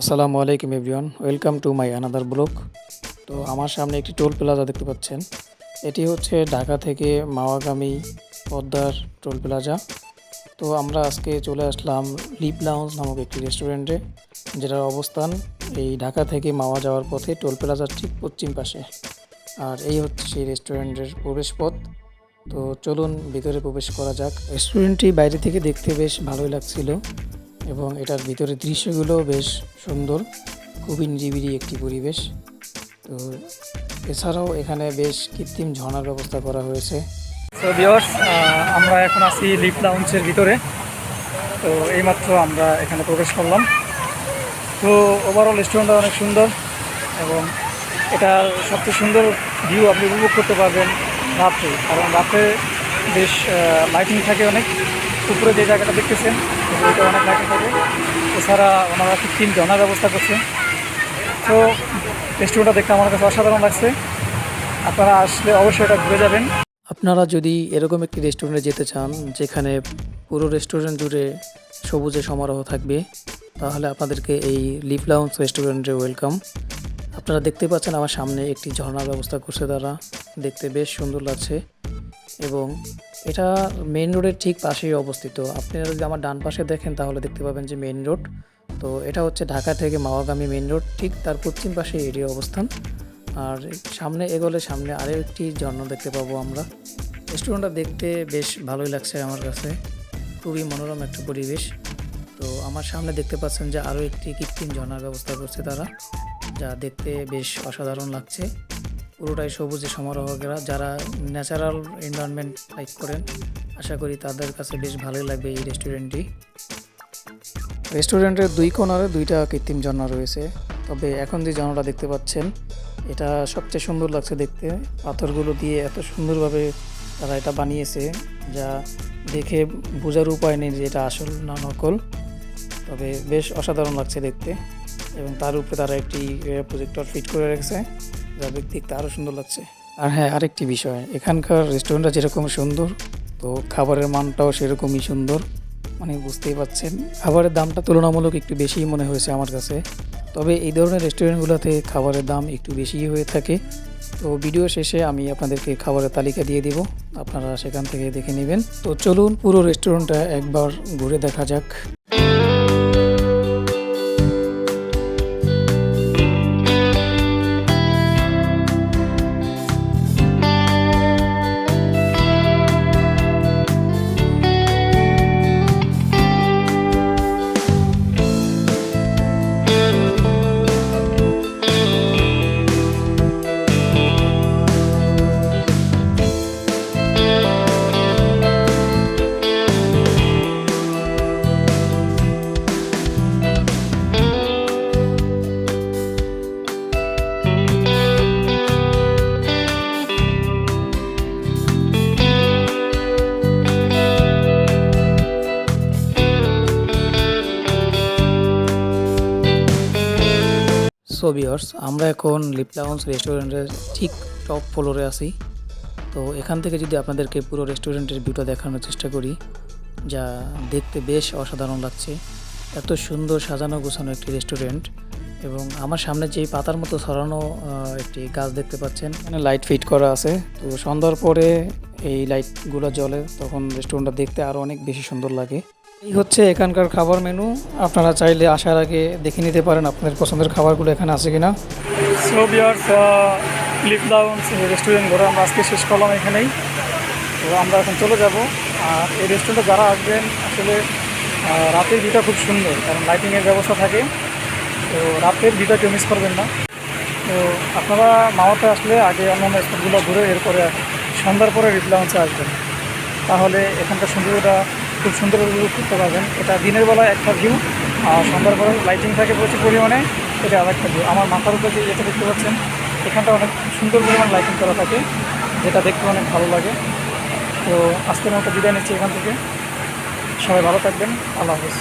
আসসালামু আলাইকুম everyone, welcome to my another blog. তো আমার সামনে একটি টোল প্লাজা দেখতে পাচ্ছেন। এটি হচ্ছে ঢাকা থেকে মাওয়াগামী পদ্মার টোল প্লাজা। তো আমরা আজকে চলে আসলাম লিপ লাউন্স নামক একটি রেস্টুরেন্টে, যেটার অবস্থান এই ঢাকা থেকে মাওয়া যাওয়ার পথে টোল প্লাজার ঠিক পশ্চিম পাশে। আর এই হচ্ছে সেই রেস্টুরেন্টের প্রবেশ পথ তো চলুন ভিতরে প্রবেশ করা যাক। রেস্টুরেন্টটি বাইরে থেকে দেখতে বেশ ভালোই লাগছিল। এবং এটার ভিতরে দৃশ্যগুলো বেশ সুন্দর। খুবই নিরিবিলি একটি পরিবেশ। তো এছাড়াও এখানে বেশ কৃত্রিম ঝর্ণার ব্যবস্থা করা হয়েছে। আমরা এখন আছি লিপ লাউঞ্চের ভিতরে। তো এইমাত্র আমরা এখানে প্রবেশ করলাম। তো ওভারঅল রেস্টুরেন্টটা অনেক সুন্দর এবং এটার সবচেয়ে সুন্দর ভিউ আপনি উপভোগ করতে পারবেন রাত্রে। কারণ রাত্রে বেশ লাইটিং থাকে অনেক। উপরে যে জায়গাটা দেখতেছেন, এটা অনেক লাইটিং থাকে। এছাড়া ওনারা কৃত্রিম ঝর্ণার ব্যবস্থা করছে। তো রেস্টুরেন্টটা দেখতে আমার কাছে অসাধারণ লাগছে। আপনারা আসলে অবশ্যই এটা ঘুরে যাবেন। আপনারা যদি এরকম একটি রেস্টুরেন্টে যেতে চান, যেখানে পুরো রেস্টুরেন্ট জুড়ে সবুজে সমারোহ থাকবে, তাহলে আপনাদেরকে এই লিভ লাউন্স রেস্টুরেন্টে ওয়েলকাম আপনারা দেখতে পাচ্ছেন আমার সামনে একটি ঝর্ণার ব্যবস্থা করছে তারা। দেখতে বেশ সুন্দর লাগছে। এবং এটা মেইন রোডের ঠিক পাশেই অবস্থিত। আপনারা যদি আমার ডান পাশে দেখেন, তাহলে দেখতে পাবেন যে মেইন রোড তো এটা হচ্ছে ঢাকা থেকে মাওয়াগামী মেইন রোড ঠিক তার পশ্চিম পাশে এটির অবস্থান। আর সামনে এগোলে সামনে আরও একটি ঝর্ণা দেখতে পাবো আমরা। রেস্টুরেন্টটা দেখতে বেশ ভালোই লাগছে আমার কাছে। খুবই মনোরম একটা পরিবেশ। তো আমার সামনে দেখতে পাচ্ছেন যে আরও একটি কৃত্রিম ঝর্ণার ব্যবস্থা করছে তারা, যা দেখতে বেশ অসাধারণ লাগছে। পুরোটাই সবুজে সমারোহ ঘেরা যারা ন্যাচারাল এনভায়রনমেন্ট লাইক করেন, আশা করি তাদের কাছে বেশ ভালোই লাগবে এই রেস্টুরেন্টটি রেস্টুরেন্টের দুই কোণারে দুইটা কৃত্রিম ঝর্ণা রয়েছে। তবে এখন যে ঝর্ণাটা দেখতে পাচ্ছেন, এটা সবচেয়ে সুন্দর লাগছে দেখতে। পাথরগুলো দিয়ে এত সুন্দরভাবে তারা এটা বানিয়েছে, যা দেখে বোঝার উপায় নেই যে এটা আসল না নকল। তবে বেশ অসাধারণ লাগছে দেখতে এবং তার উপরে তারা একটি প্রজেক্টর ফিট করে রেখেছে। যা দেখতে আরও সুন্দর লাগছে। আর হ্যাঁ আরেকটি বিষয়, এখানকার রেস্টুরেন্টটা যেরকম সুন্দর, তো খাবারের মানটাও সেরকমই সুন্দর মানে বুঝতেই পাচ্ছেন খাবারের দামটা তুলনামূলক একটু বেশিই মনে হয়েছে আমার কাছে, তবে এই ধরনের রেস্টুরেন্টগুলোতে খাবারের দাম একটু বেশিই হয়ে থাকে। তো ভিডিও শেষে আমি আপনাদেরকে খাবারের তালিকা দিয়ে দিব, আপনারা সেখান থেকে দেখে নেবেন। তো চলুন পুরো রেস্টুরেন্টটা একবার ঘুরে দেখা যাক। সো বিয়ার্স আমরা এখন লিপলাউন্স রেস্টুরেন্টের ঠিক টপ ফ্লোরে আছি। তো এখান থেকে যদি আপনাদেরকে পুরো রেস্টুরেন্টের ভিউটা দেখানোর চেষ্টা করি, যা দেখতে বেশ অসাধারণ লাগছে। এত সুন্দর সাজানো গোছানো একটি রেস্টুরেন্ট এবং আমার সামনে যেই পাতার মতো ছড়ানো একটি গাছ দেখতে পাচ্ছেন। এখানে লাইট ফিট করা আছে। তো সন্ধ্যার পরে এই লাইটগুলো জ্বলে তখন রেস্টুরেন্টটা দেখতে আরও অনেক বেশি সুন্দর লাগে। এই হচ্ছে এখানকার খাবার মেনু আপনারা চাইলে আসার আগে দেখে নিতে পারেন আপনাদের পছন্দের খাবারগুলো এখানে আছে কিনা। সো বিয়ার্স রেস্টুরেন্ট ঘরে আমরা আজকে শেষ করলাম এখানেই। তো আমরা এখন চলে যাব। আর এই রেস্টুরেন্টে যারা আসবেন আসলে রাতের ভিউটা খুব সুন্দর কারণ লাইটিংয়ের ব্যবস্থা থাকে। তো রাতের ভিউটা কেউ মিস করবেন না। তো আপনারা মাওয়াতে আসলে আগে অন্যান্য স্পটগুলো ঘুরে এরপরে সন্ধ্যার পরে লিপ লাউন্সে আসবেন। তাহলে এখানকার সৌন্দর্যটা খুব সুন্দর উপভোগ করতে পারবেন। এটা দিনের বেলা একটা ভিউ আর সন্ধ্যার পরে লাইটিং থাকে প্রচুর পরিমাণে, এটা আর একটা ভিউ আমার মাথার উপরে যে যেটা দেখতে পাচ্ছেন, এখানটা অনেক সুন্দর পরিমাণ লাইটিং করা থাকে, যেটা দেখতে অনেক ভালো লাগে। তো আজকের মতো বিদায় নিচ্ছি এখান থেকে। সবাই ভালো থাকবেন। আল্লাহ হাফিজ।